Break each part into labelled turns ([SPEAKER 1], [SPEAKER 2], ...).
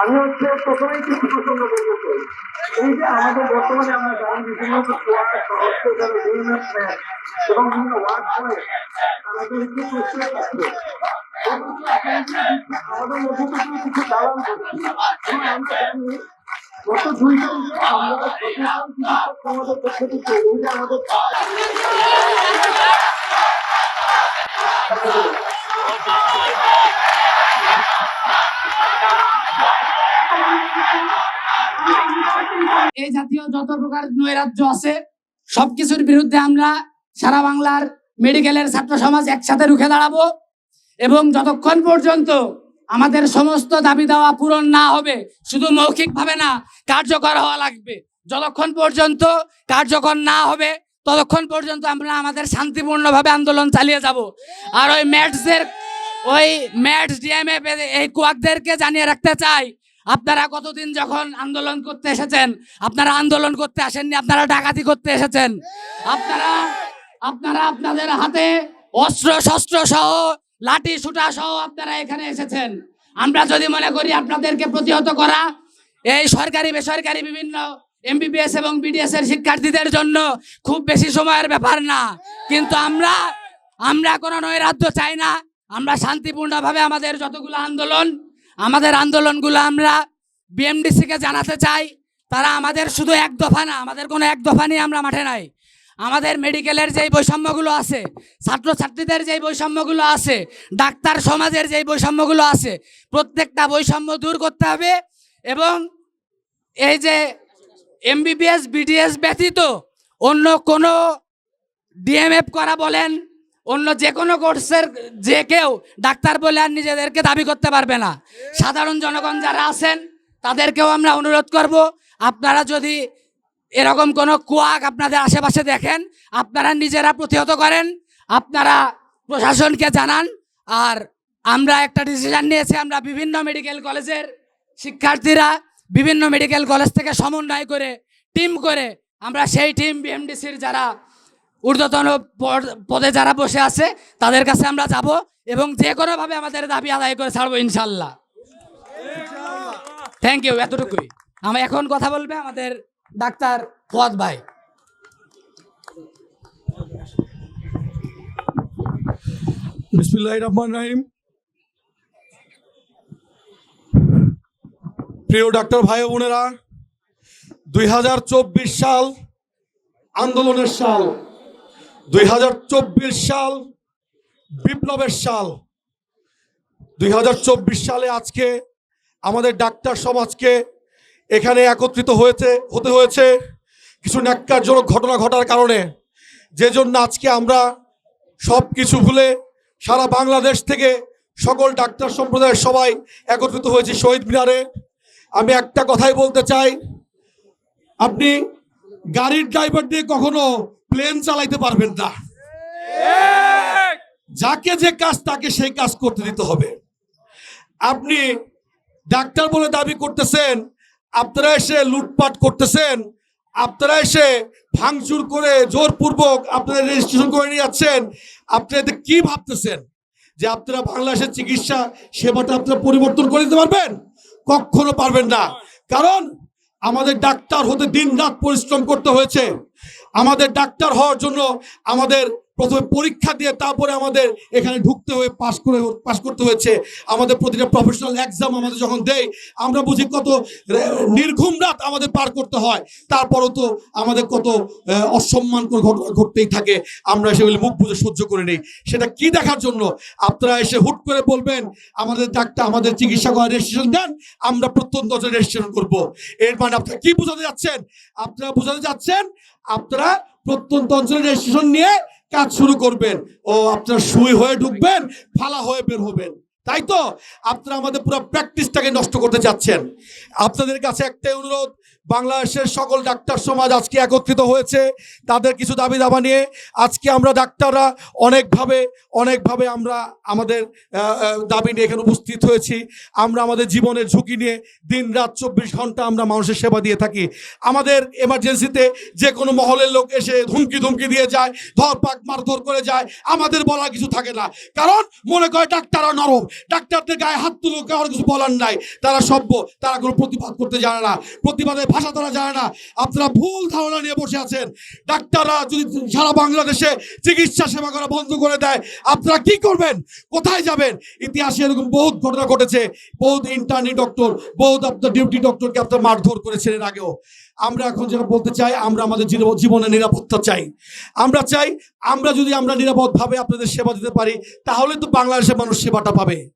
[SPEAKER 1] আমি হচ্ছে প্রথমেই কিছু প্রসঙ্গ বলতে চাই। এই যে আমাদের বর্তমানে আমরা জানি বিভিন্ন এবং বিভিন্ন ওয়ার্ড তো একটু আমাদের মধ্যে কিছু দালাল করছে এবং আমরা জানি, গত দুই আমরা সমাজের পক্ষ থেকে আমাদের
[SPEAKER 2] এই জাতীয় যত প্রকার নৈরাজ্য আছে, সবকিছুর বিরুদ্ধে আমরা সারা বাংলার মেডিকেলের ছাত্র সমাজ একসাথে রুখে দাঁড়াবো এবং যতক্ষণ পর্যন্ত আমাদের সমস্ত দাবি দেওয়া পূরণ না হবে, শুধু মৌখিকভাবে না, কার্যকর হওয়া লাগবে। যতক্ষণ পর্যন্ত কার্যকর না হবে, ততক্ষণ পর্যন্ত আমরা আমাদের শান্তিপূর্ণভাবে আন্দোলন চালিয়ে যাব। আর ওই ম্যাটসদের, ওই ম্যাটস ডিএমএফ এই কুয়াকদেরকে জানিয়ে রাখতে চাই আপনারা কতদিন যখন আন্দোলন করতে এসেছেন, আপনারা আন্দোলন করতে আসেননি, আপনারা ডাকাতি করতে এসেছেন, আপনারা আপনারা আপনাদের হাতে অস্ত্র, শস্ত্র সহ, লাঠি সুটা সহ আপনারা এখানে এসেছেন। আমরা যদি মনে করি আপনাদেরকে প্রতিহত করা, এই সরকারি, বেসরকারি বিভিন্ন এমবিবিএস এবং বিডিএস এর শিক্ষার্থীদের জন্য খুব বেশি সময়ের ব্যাপার না। কিন্তু আমরা আমরা কোনো নৈরাজ্য চাই না। আমরা শান্তিপূর্ণভাবে আমাদের যতগুলো আন্দোলন আমাদের আন্দোলনগুলো আমরা বিএমডিসি কে জানাতে চাই। তারা আমাদের শুধু এক দফা না, আমাদের কোনো এক দফা নিয়ে আমরা মাঠে নাই। আমাদের মেডিকেলের যেই বৈষম্যগুলো আছে, ছাত্রছাত্রীদের যেই বৈষম্যগুলো আছে, ডাক্তার সমাজের যেই বৈষম্যগুলো আছে, প্রত্যেকটা বৈষম্য দূর করতে হবে এবং এই যে এমবিবিএস, বিডিএস ব্যতীত অন্য কোনো ডিএমএফ করা বলেন অন্য যে কোনো কোর্সের যে কেউ ডাক্তার বলে আর নিজেদেরকে দাবি করতে পারবে না। সাধারণ জনগণ যারা আছেন, তাদেরকেও আমরা অনুরোধ করব, আপনারা যদি এরকম কোনো কোয়াক আপনাদের আশেপাশে দেখেন, আপনারা নিজেরা প্রতিহত করেন, আপনারা প্রশাসনকে জানান, আর আমরা একটা ডিসিশন নিয়েছি, আমরা বিভিন্ন মেডিকেল কলেজের শিক্ষার্থীরা বিভিন্ন মেডিকেল কলেজ থেকে সমন্বয় করে টিম করে, আমরা সেই টিম বিএমডিসির যারা ঊর্ধ্বতন পদে যারা বসে আছে, তাদের কাছে আমরা যাব এবং যে কোনোভাবে আমাদের দাবি আদায় করে ছাড়বো ইনশাল্লাহ। থ্যাংক ইউ এতটুকুই। আমি এখন কথা বলবে আমাদের ডাক্তার ফুয়াদ ভাই।
[SPEAKER 3] রহমান রাহিম। প্রিয় ডাক্তার ভাই বোনেরা, দুই হাজার চব্বিশ সাল আন্দোলনের সাল। দুই হাজার চব্বিশ সাল বিপ্লবের সাল। দুই হাজার চব্বিশ সালে আজকে আমাদের ডাক্তার সমাজকে এখানে একত্রিত হয়েছে, হতে হয়েছে কিছু ন্যাক্কারজনক ঘটনা ঘটার কারণে। যে জন্য আজকে আমরা সব কিছু ভুলে সারা বাংলাদেশ থেকে সকল ডাক্তার সম্প্রদায়ের সবাই একত্রিত হয়েছে শহীদ মিনারে। আমি একটা কথাই বলতে চাই, আপনি গাড়ির ড্রাইভার দিয়ে কখনো প্লেন চালাইতে পারবেন না। যাকে যে কাজ, তাকে সেই কাজ করতে দিতে হবে। আপনি ডাক্তার বলে দাবি করতেছেন, আপনারা এসে লুটপাট করতেছেন, আপনারা এসে ভাঙচুর করে জোরপূর্বক আপনারা রেজিস্ট্রেশন করে নিয়ে যাচ্ছেন আপনারা এতে কি ভাবতেছেন? যে আপনারা বাংলাদেশের চিকিৎসা সেবাটা আপনারা পরিবর্তন করে দিতে পারবেন? কখনো পারবেন না। কারণ আমাদের ডাক্তার হতে দিন রাত পরিশ্রম করতে হয়েছে। আমাদের ডাক্তার হওয়ার জন্য আমাদের প্রথমে পরীক্ষা দিয়ে তারপরে আমাদের এখানে ঢুকতে হয়ে পাশ করে পাশ করতে হয়েছে। আমাদের প্রতিটা প্রফেশনাল এক্সাম আমাদের যখন দেয়, আমরা বুঝি কত নির্ঘুম রাত আমাদের পার করতে হয়। তারপরও তো আমাদের কত অসম্মান ঘটনা ঘটতেই থাকে। আমরা সেগুলি মুখ বুঝে সহ্য করে নিই। সেটা কি দেখার জন্য? আপনারা এসে হুট করে বলবেন, আমাদের ডাক্তার, আমাদের চিকিৎসা করার রেজিস্ট্রেশন দেন, আমরা প্রত্যন্ত রেজিস্ট্রেশন করব। এর মানে আপনারা কি বোঝাতে যাচ্ছেন? আপনারা বোঝাতে যাচ্ছেন, আপনারা প্রত্যন্ত অঞ্চলে রেজিস্ট্রেশন নিয়ে কাজ শুরু করবেন। ও আপনার সুই হয়ে ঢুকবেন ফালা হয়ে বের হবেন। তাই তো? আপনারা আমাদের পুরো প্র্যাকটিসটাকে নষ্ট করতে চাচ্ছেন আপনাদের কাছে একটাই অনুরোধ, বাংলাদেশের সকল ডাক্তার সমাজ আজকে একত্রিত হয়েছে তাদের কিছু দাবি দাবা নিয়ে। আজকে আমরা ডাক্তাররা অনেকভাবে অনেকভাবে আমরা আমাদের দাবি নিয়ে এখানে উপস্থিত হয়েছি। আমরা আমাদের জীবনের ঝুঁকি নিয়ে দিন রাত চব্বিশ ঘণ্টা আমরা মানুষের সেবা দিয়ে থাকি। আমাদের এমার্জেন্সিতে যে কোনো মহলের লোক এসে ধুমকি ধুমকি দিয়ে যায় ধর পাক মারধর করে যায়। আমাদের বলার কিছু থাকে না। কারণ মনে করে ডাক্তাররা নরম। ডাক্তারদের গায়ে হাত তুলো কারোর কিছু বলার নাই। তারা সভ্য, তারা কোনো প্রতিবাদ করতে জানে না। প্রতিবাদের ভাষা তারা জানে না। আপনারা ভুল ধারণা নিয়ে বসে আছেন। ডাক্তাররা যদি সারা বাংলাদেশে চিকিৎসা সেবা করা বন্ধ করে দেয়, আপনারা কি করবেন? কোথায় যাবেন? ইতিহাসে এরকম বহুত ঘটনা ঘটেছে। বহুত ইন্টার্নি ডক্টর বহুত আপনার ডিউটি ডক্টরকে আপনার মারধর করেছেন এর আগেও। আমরা এখন যেটা বলতে চাই, আমরা আমাদের জীবনে নিরাপত্তা চাই। আমরা চাই, আমরা যদি আমরা নিরাপদভাবে আপনাদের সেবা দিতে পারি, তাহলে তো বাংলাদেশের মানুষ সেবাটা পাবে।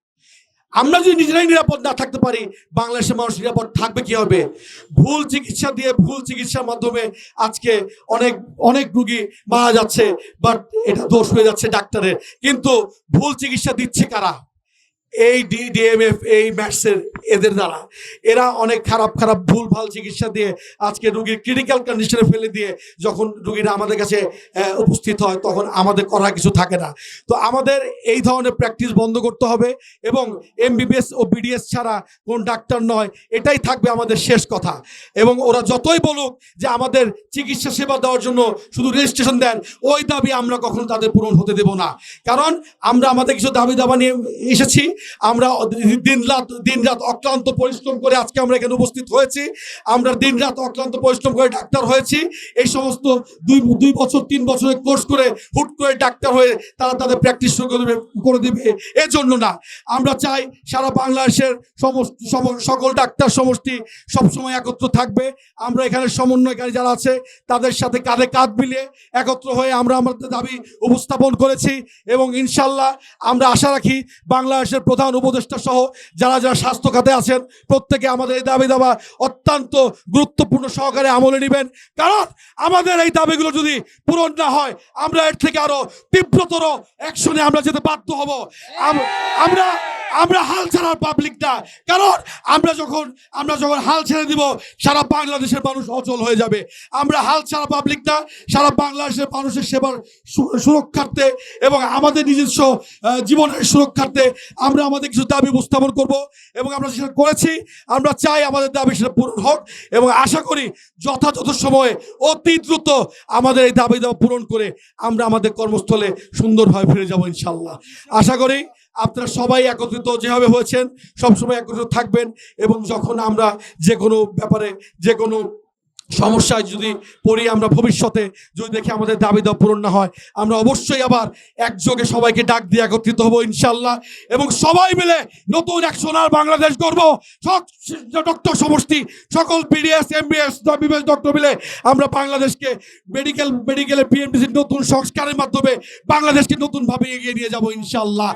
[SPEAKER 3] আমরা যদি নিজেরাই নিরাপদ না থাকতে পারি, বাংলাদেশের মানুষ নিরাপদ থাকবে কি হবে? ভুল চিকিৎসা দিয়ে ভুল চিকিৎসার মাধ্যমে আজকে অনেক অনেক রুগী মারা যাচ্ছে বাট এটা দোষ হয়ে যাচ্ছে ডাক্তারের। কিন্তু ভুল চিকিৎসা দিচ্ছে কারা? এই ডিএমএফ এই ম্যাটসের এদের দ্বারা। এরা অনেক খারাপ খারাপ ভুল, ভালো চিকিৎসা দিয়ে আজকে রুগীর ক্রিটিক্যাল কন্ডিশনে ফেলে দিয়ে যখন রুগীরা আমাদের কাছে উপস্থিত হয়, তখন আমাদের করার কিছু থাকে না। তো আমাদের এই ধরনের প্র্যাকটিস বন্ধ করতে হবে এবং এমবিবিএস ও বিডিএস ছাড়া কোন ডাক্তার নয়, এটাই থাকবে আমাদের শেষ কথা। এবং ওরা যতই বলুক যে আমাদের চিকিৎসা সেবা দেওয়ার জন্য শুধু রেজিস্ট্রেশন দেন, ওই দাবি আমরা কখনো তাদের পূরণ হতে দেব না। কারণ আমরা আমাদের কিছু দাবি দাবা নিয়ে এসেছি আমরা দিন রাত দিন রাত অক্লান্ত পরিশ্রম করে আজকে আমরা এখানে উপস্থিত হয়েছি। আমরা দিন রাত অক্লান্ত পরিশ্রম করে ডাক্তার হয়েছি। এই সমস্ত দুই দুই বছর, তিন বছরের কোর্স করে হুট করে ডাক্তার হয়ে তারা তাদের প্র্যাকটিস শুরু করে দেবে করে দেবে। এজন্য না, আমরা চাই সারা বাংলাদেশের সমস্ত সকল ডাক্তার সমষ্টি সবসময় একত্র থাকবে। আমরা এখানে সমন্বয়কারী যারা আছে, তাদের সাথে কাঁধে কাঁধ মিলিয়ে একত্র হয়ে আমরা আমাদের দাবি উপস্থাপন করেছি এবং ইনশাল্লাহ আমরা আশা রাখি বাংলাদেশের প্রধান উপদেষ্টা সহ যারা যারা স্বাস্থ্য খাতে আছেন, প্রত্যেকে আমাদের এই দাবি দাবা অত্যন্ত গুরুত্বপূর্ণ সহকারে আমলে নেবেন। কারণ আমাদের এই দাবিগুলো যদি পূরণ না হয়, আমরা এর থেকে আরও তীব্রতর অ্যাকশনে আমরা যেতে বাধ্য হব। আমরা আমরা হাল ছাড়ার পাবলিক না কারণ আমরা যখন আমরা যখন হাল ছেড়ে দিব, সারা বাংলাদেশের মানুষ অচল হয়ে যাবে। আমরা হাল ছাড়া পাবলিক না, সারা বাংলাদেশের মানুষের সেবার সুরক্ষার্থে এবং আমাদের নিজস্ব জীবনের সুরক্ষার্থে আমরা আমাদের কিছু দাবি উপস্থাপন করব এবং আমরা সেটা করেছি, আমরা চাই আমাদের দাবি সেটা পূরণ হোক এবং আশা করি যথাযথ সময়ে অতি দ্রুত আমাদের এই দাবি দাবা পূরণ করে আমরা আমাদের কর্মস্থলে সুন্দরভাবে ফিরে যাব ইনশাল্লাহ আশা করি আপনারা সবাই একত্রিত যেভাবে হয়েছেন, সবসময় একত্রিত থাকবেন এবং যখন আমরা যে কোনো ব্যাপারে, যে কোনো সমস্যায় যদি পড়ি আমরা ভবিষ্যতে, যদি দেখি আমাদের দাবি দেওয়া পূরণ না হয়, আমরা অবশ্যই আবার একযোগে সবাইকে ডাক দিয়ে একত্রিত হব ইনশাল্লাহ এবং সবাই মিলে নতুন এক সোনার বাংলাদেশ গড়ব। ডক্টর সমষ্টি, সকল বিডিএস এমবিএস বিবেশ ডক্টর মিলে আমরা বাংলাদেশকে মেডিকেল মেডিকেলের পিএমডিসির নতুন সংস্কারের মাধ্যমে বাংলাদেশকে নতুনভাবে এগিয়ে নিয়ে যাব ইনশাল্লাহ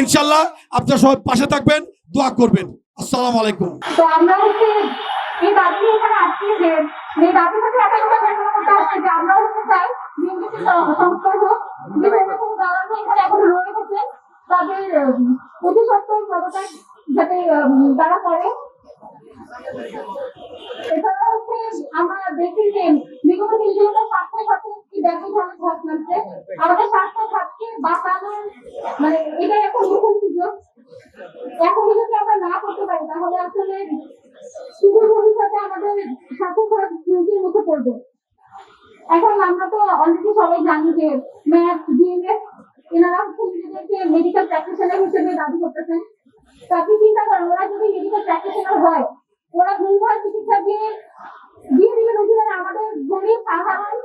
[SPEAKER 3] ইনশাল্লাহ আপনারা সবাই পাশে থাকবেন, দোয়া করবেন। আসসালামু আলাইকুম।
[SPEAKER 4] তো আমরা হচ্ছে এই দাবি এখানে আসছি যে, এই দাবির সাথে একটা কথা দেখা করতে আসছে যে আমরা চাই বিএনপিকে সংস্কার হোক বিভিন্ন দালালরা এখানে এখন রয়ে গেছে তাদের অতি সত্ত্বর পদত্যাগ যাতে তারা করে। এছাড়া হচ্ছে আমরা দেখি যে বিগত দিনগুলোতে স্বাস্থ্য খাতে কি ব্যাপক ধরনের ধস নামছে আমাদের স্বাস্থ্য খাতকে বাঁচানোর মানে এটাই এখন নতুন সুযোগ। এখন যদি আমরা না করতে পারি, তাহলে আসলে শুধু ভবিষ্যতে আমাদের সাথে খারাপ ঝুঁকির মুখে পড়বে। এখন আমরা তো অলরেডি সবাই জানি যে ম্যাথ ডিএমএস এনারা হচ্ছে নিজেদেরকে মেডিকেল প্র্যাকটিশনার হিসেবে দাবি করতেছেন। তো আপনি চিন্তা করেন, ওরা যদি মেডিকেল প্র্যাকটিশনার হয়, ওরা ভুলভাল চিকিৎসা দিয়ে দিয়ে দিবে রোগীরা আমাদের গরিব সাধারণ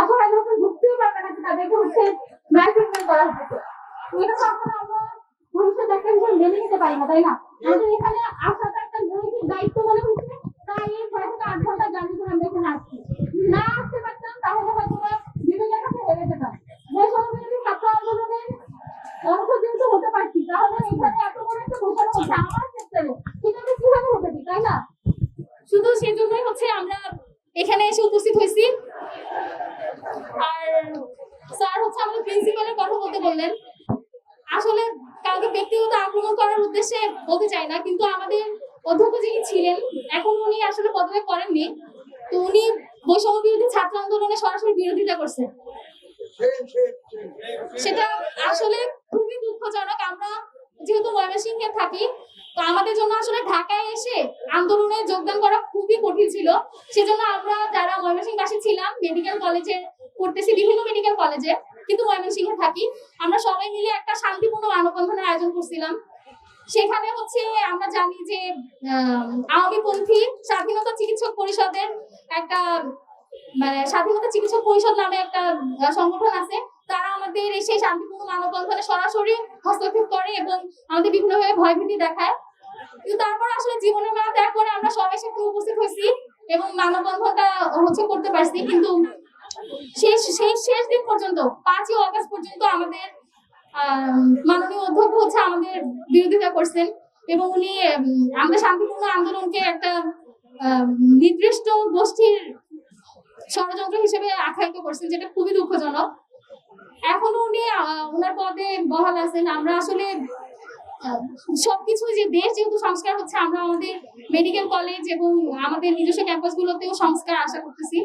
[SPEAKER 4] অসহায় লোকের ঢুকতেই পারবে না, তাদেরকে হচ্ছে ম্যাথ ট্রিটমেন্ট করা হচ্ছে এটা আমরা ভবিষ্যৎ একটা হিসেবে মেনে নিতে পারি না, তাই না? আমাদের এখানে আসাটা চাই না, কিন্তু আমাদের অধ্যক্ষ যিনি ছিলেন। এখন
[SPEAKER 5] উনি আসলে পদত্যাগ করেননি। তো
[SPEAKER 4] উনি বৈষম্য বিরোধী ছাত্র আন্দোলনে সরাসরি বিরোধিতা করছেন সেটা আসলে খুবই দুঃখজনক। আমরা যেহেতু ময়মনসিংহে থাকি, তো আমাদের জন্য আসলে ঢাকায় এসে আন্দোলনে যোগদান করা খুবই কঠিন ছিল। সেজন্য আমরা যারা ময়মনসিংহবাসী ছিলাম মেডিকেল কলেজে পড়তেছি, বিভিন্ন মেডিকেল কলেজে কিন্তু ময়মনসিংহে থাকি। আমরা সবাই মিলে একটা শান্তিপূর্ণ মানববন্ধনের আয়োজন করছিলাম। সেখানে হচ্ছে আমরা জানি যে আওয়ামীপন্থী স্বাধীনতা চিকিৎসক পরিষদের একটা মানে স্বাধীনতা চিকিৎসক পরিষদ নামে একটা সংগঠন আছে। তারা আমাদের এই সেই শান্তিপূর্ণ মানববন্ধনে সরাসরি হস্তক্ষেপ করে এবং আমাদের বিভিন্নভাবে ভয়ভীতি দেখায়। কিন্তু তারপর আসলে জীবনের মেলা ত্যাগ করে আমরা সবাই সেখানে উপস্থিত হয়েছি এবং মানববন্ধনটা হচ্ছে করতে পারছি। কিন্তু শেষ শেষ শেষ দিন পর্যন্ত, পাঁচই অগাস্ট পর্যন্ত আমাদের মাননীয় অধ্যক্ষ হচ্ছে আমাদের বিরোধিতা করছেন এবং উনি আমাদের শান্তিপূর্ণ আন্দোলনকে একটা নির্দিষ্ট গোষ্ঠীর ষড়যন্ত্র হিসেবে আখ্যায়িত করছেন, যেটা খুবই দুঃখজনক। এখনও উনি ওনার পদে বহাল আছেন। আমরা আসলে সবকিছু যে দেশ যেহেতু সংস্কার হচ্ছে, আমরা আমাদের মেডিকেল কলেজ এবং আমাদের নিজস্ব ক্যাম্পাস গুলোতেও সংস্কার আশা করতেছি।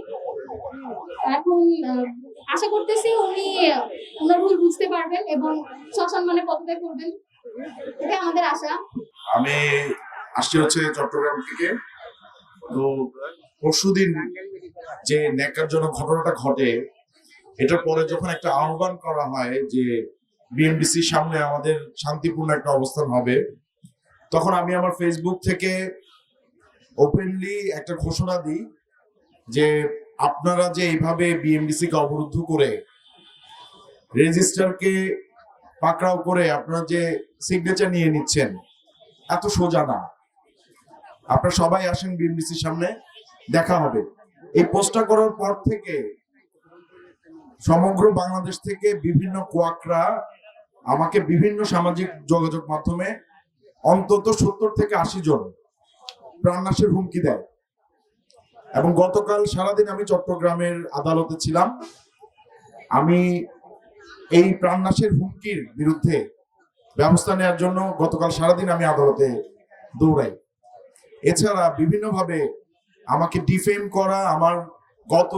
[SPEAKER 4] এখন আশা করতেছি উনি, ওনার ভুল বুঝতে পারবেন এবং সসম্মানে পদত্যাগ করবেন। এটাই আমাদের আশা।
[SPEAKER 6] আমি আসছি হচ্ছে চট্টগ্রাম থেকে। তো পরশুদিন যে ন্যাক্কারজনক ঘটনাটা ঘটে, এটার পরে যখন একটা আহ্বান করা হয় যে বিএমডিসির সামনে আমাদের শান্তিপূর্ণ একটা অবস্থান হবে, তখন আমি আমার ফেসবুক থেকে ওপেনলি একটা ঘোষণা দিই যে আপনারা যে এইভাবে বিএমডিসি কে অবরুদ্ধ করে রেজিস্টারকে পাকড়াও করে আপনারা যে সিগনেচার নিয়ে নিচ্ছেন, এত সোজা না। আপনারা সবাই আসেন বিএমডিসির সামনে, দেখা হবে। এই পোস্টটা করার পর থেকে সমগ্র বাংলাদেশ থেকে বিভিন্ন কোয়াকরা আমাকে বিভিন্ন সামাজিক যোগাযোগ মাধ্যমে অন্তত সত্তর থেকে আশি জন প্রাণনাশের হুমকি দেয়। এবং গতকাল সারাদিন আমি চট্টগ্রামের আদালতে ছিলাম। আমি এই প্রাণনাশের হুমকির বিরুদ্ধে ব্যবস্থা নেওয়ার জন্য গতকাল সারাদিন আমি আদালতে দৌড়াই। এছাড়া বিভিন্নভাবে আমাকে ডিফেম করা, আমার গত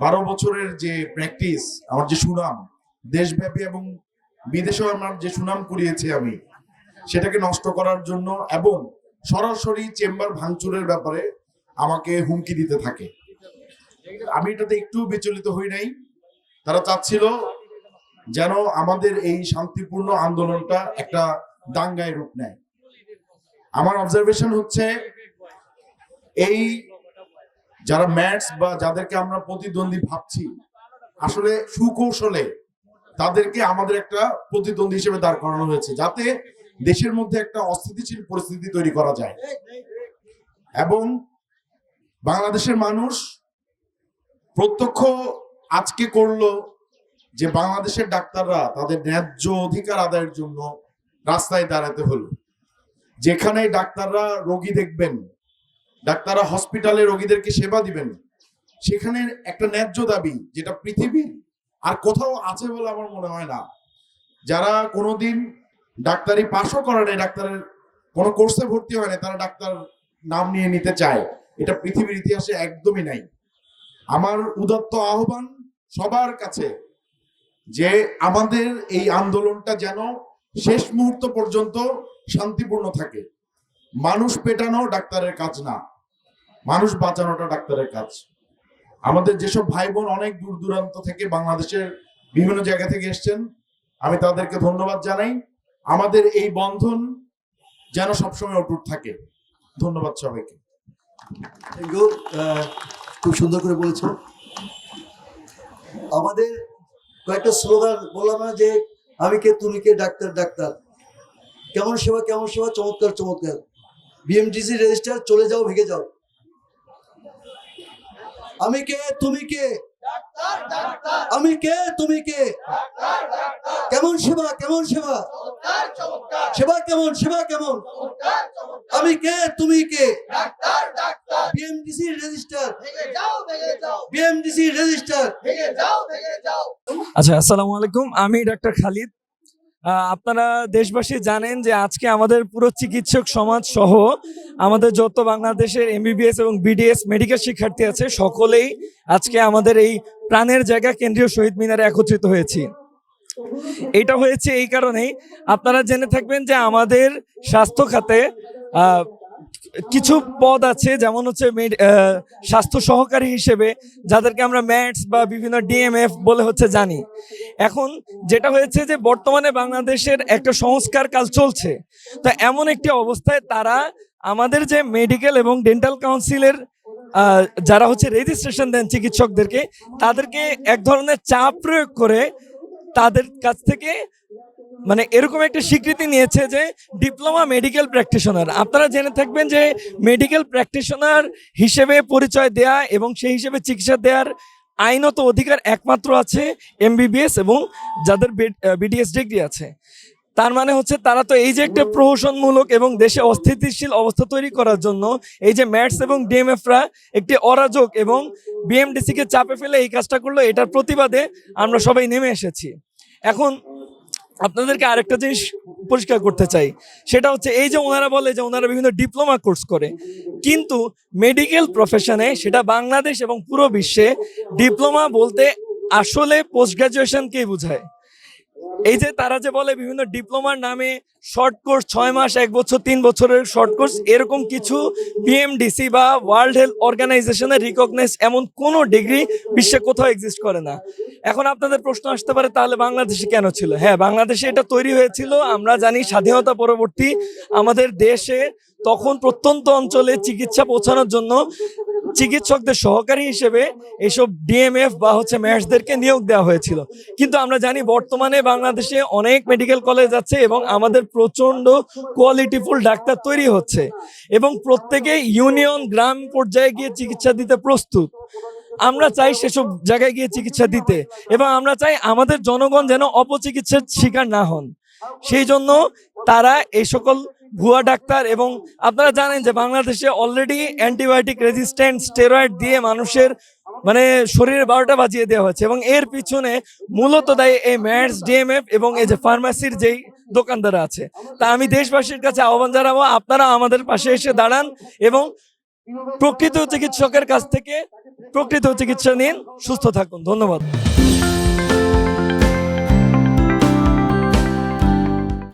[SPEAKER 6] বারো বছরের যে প্র্যাকটিস, আমার যে সুনাম, দেশব্যাপী এবং বিদেশেও আমার যে সুনাম কুড়িয়েছি আমি, সেটাকে নষ্ট করার জন্য এবং সরাসরি চেম্বার ভাঙচুরের ব্যাপারে আমাকে হুমকি দিতে থাকে। আমি এটাতে একটু বিচলিত হই নাই। তারা চাচ্ছিল যেন আমাদের এই শান্তিপূর্ণ আন্দোলনটা একটা দাঙ্গায় রূপ নেয়। আমার অবজারভেশন হচ্ছে, এই যারা ম্যাটস বা যাদেরকে আমরা প্রতিদ্বন্দ্বী ভাবছি, আসলে সুকৌশলে তাদেরকে আমাদের একটা প্রতিদ্বন্দ্বী হিসেবে দাঁড় করানো হয়েছে, যাতে দেশের মধ্যে একটা অস্থিতিশীল পরিস্থিতি তৈরি করা যায়। এবং বাংলাদেশের মানুষ প্রত্যক্ষ আজকে করল যে বাংলাদেশের ডাক্তাররা তাদের ন্যায্য অধিকার আদায়ের জন্য রাস্তায় দাঁড়াতে হলো। যেখানে ডাক্তাররা রোগী দেখবেন, ডাক্তাররা হসপিটালে রোগীদেরকে সেবা দিবেন, সেখানে একটা ন্যায্য দাবি, যেটা পৃথিবীর আর কোথাও আছে বলে আমার মনে হয় না। যারা কোনোদিন ডাক্তারি পাশও করে নাই ডাক্তারের কোনো কোর্সে ভর্তি হয় না তারা ডাক্তার নাম নিয়ে নিতে চায়। এটা পৃথিবীর ইতিহাসে একদমই নাই। আমার উদত্ত আহ্বান সবার কাছে যে আমাদের এই আন্দোলনটা যেন শেষ মুহূর্ত পর্যন্ত শান্তিপূর্ণ থাকে। মানুষ পেটানো ডাক্তারের কাজ না, মানুষ বাঁচানোটা ডাক্তারের কাজ। আমাদের যেসব ভাই বোন অনেক দূর দূরান্ত থেকে বাংলাদেশের বিভিন্ন জায়গা থেকে এসছেন, আমি তাদেরকে ধন্যবাদ জানাই। আমাদের এই বন্ধন যেন সবসময় অটুট থাকে। ধন্যবাদ সবাইকে।
[SPEAKER 7] খুব সুন্দর করে বলেছ। আমাদের কয়েকটা স্লোগান বললাম না যে, আমি কে, তুমি কে, ডাক্তার ডাক্তার। কেমন সেবা কেমন সেবা, চমৎকার চমৎকার। বিএমটিসি রেজিস্টার চলে যাও, ভেঙে যাও। আমি কে, তুমি কে? আমি কে? তুমি কে? কেমন সেবা কেমন সেবা? সেবা কেমন সেবা কেমন? আমি কে? তুমি কে? বিএমডিসি রেজিস্টার বিএমডিসি রেজিস্টার
[SPEAKER 8] আচ্ছা আসসালামু আলাইকুম। আমি ডাক্তার খালিদ। আপনারা দেশবাসী জানেন যে আজকে আমাদের পুরো চিকিৎসক সমাজ সহ আমাদের যত বাংলাদেশের এমবিবিএস এবং বিডিএস মেডিকেল শিক্ষার্থী আছে, সকলেই আজকে আমাদের এই প্রাণের জায়গা কেন্দ্রীয় শহীদ মিনারে একত্রিত হয়েছি। এটা হয়েছে এই কারণেই। আপনারা জেনে থাকবেন যে আমাদের স্বাস্থ্য খাতে কিছু পদ আছে, যেমন হচ্ছে স্বাস্থ্য সহকারী হিসেবে, যাদেরকে আমরা ম্যাটস বা বিভিন্ন ডিএমএফ বলে হচ্ছে জানি। এখন যেটা হয়েছে যে বর্তমানে বাংলাদেশের একটা সংস্কার কাল চলছে। তো এমন একটি অবস্থায় তারা আমাদের যে মেডিকেল এবং ডেন্টাল কাউন্সিলের যারা হচ্ছে রেজিস্ট্রেশন দেন চিকিৎসকদেরকে, তাদেরকে এক ধরনের চাপ প্রয়োগ করে তাদের কাছ থেকে মানে এরকম একটা স্বীকৃতি নিয়েছে যে ডিপ্লোমা মেডিকেল প্র্যাকটিশনার। আপনারা জেনে থাকবেন যে মেডিকেল প্র্যাকটিশনার হিসেবে পরিচয় দেয়া এবং সেই হিসেবে চিকিৎসা দেওয়ার আইনত অধিকার একমাত্র আছে এমবিবিএস এবং যাদের বিডিএস ডিগ্রি আছে। তার মানে হচ্ছে তারা তো এই যে একটা প্রহসনমূলক এবং দেশে অস্থিতিশীল অবস্থা তৈরি করার জন্য এই যে ম্যাটস এবং ডিএমএফরা একটি অরাজক এবং বিএমডিসিকে চাপে ফেলে এই কাজটা করল, এটার প্রতিবাদে আমরা সবাই নেমে এসেছি। এখন আপনাদেরকে আরেকটা জিনিস পরিষ্কার করতে চাই। সেটা হচ্ছে এই যে ওনারা বলে যে ওনারা বিভিন্ন ডিপ্লোমা কোর্স করে, কিন্তু মেডিকেল প্রফেশনে সেটা বাংলাদেশ এবং পুরো বিশ্বে ডিপ্লোমা বলতে আসলে পোস্ট গ্রাজুয়েশনকেই বোঝায়? এই যে তারা যে বলে বিভিন্ন ডিপ্লোমার নামে শর্ট কোর্স ছয় মাস, এক বছর, তিন বছরের শর্ট কোর্স এরকম কিছু বিএমডিসি বা ওয়ার্ল্ড হেলথ অর্গানাইজেশনের রিকগনাইজ এমন কোনো ডিগ্রি বিশ্বে কোথাও এক্সিস্ট করে না। এখন আপনাদের প্রশ্ন আসতে পারে, তাহলে বাংলাদেশে কেন ছিল? হ্যাঁ বাংলাদেশে এটা তৈরি হয়েছিল, আমরা জানি স্বাধীনতা পরবর্তী আমাদের দেশে তখন প্রত্যন্ত অঞ্চলে চিকিৎসা পৌঁছানোর জন্য চিকিৎসকদের সহকারী হিসেবে এইসব ডিএমএফ বা হচ্ছে ম্যাটসদেরকে নিয়োগ দেওয়া হয়েছিল। কিন্তু আমরা জানি বর্তমানে বাংলাদেশে অনেক মেডিকেল কলেজ আছে এবং আমাদের প্রচণ্ড কোয়ালিটিফুল ডাক্তার তৈরি হচ্ছে এবং প্রত্যেকে ইউনিয়ন, গ্রাম পর্যায়ে গিয়ে চিকিৎসা দিতে প্রস্তুত। আমরা চাই সেসব জায়গায় গিয়ে চিকিৎসা দিতে এবং আমরা চাই আমাদের জনগণ যেন অপচিকিৎসার শিকার না হন। সেই জন্য তারা এই সকল ভুয়া ডাক্তার এবং আপনারা জানেন যে বাংলাদেশে অলরেডি অ্যান্টিবায়োটিক রেজিস্ট্যান্ট স্টেরয়েড দিয়ে মানুষের মানে শরীরের বারোটা বাজিয়ে দেওয়া হচ্ছে এবং এর পিছনে মূলত দায়ী এই ম্যাটস, ডিএমএফ এবং এই যে ফার্মাসির যেই দোকানদার আছে। তা আমি দেশবাসীর কাছে আহ্বান জানাব, আপনারা আমাদের পাশে এসে দাঁড়ান এবং প্রকৃত চিকিৎসকের কাছ থেকে প্রকৃত চিকিৎসা নিন, সুস্থ থাকুন। ধন্যবাদ।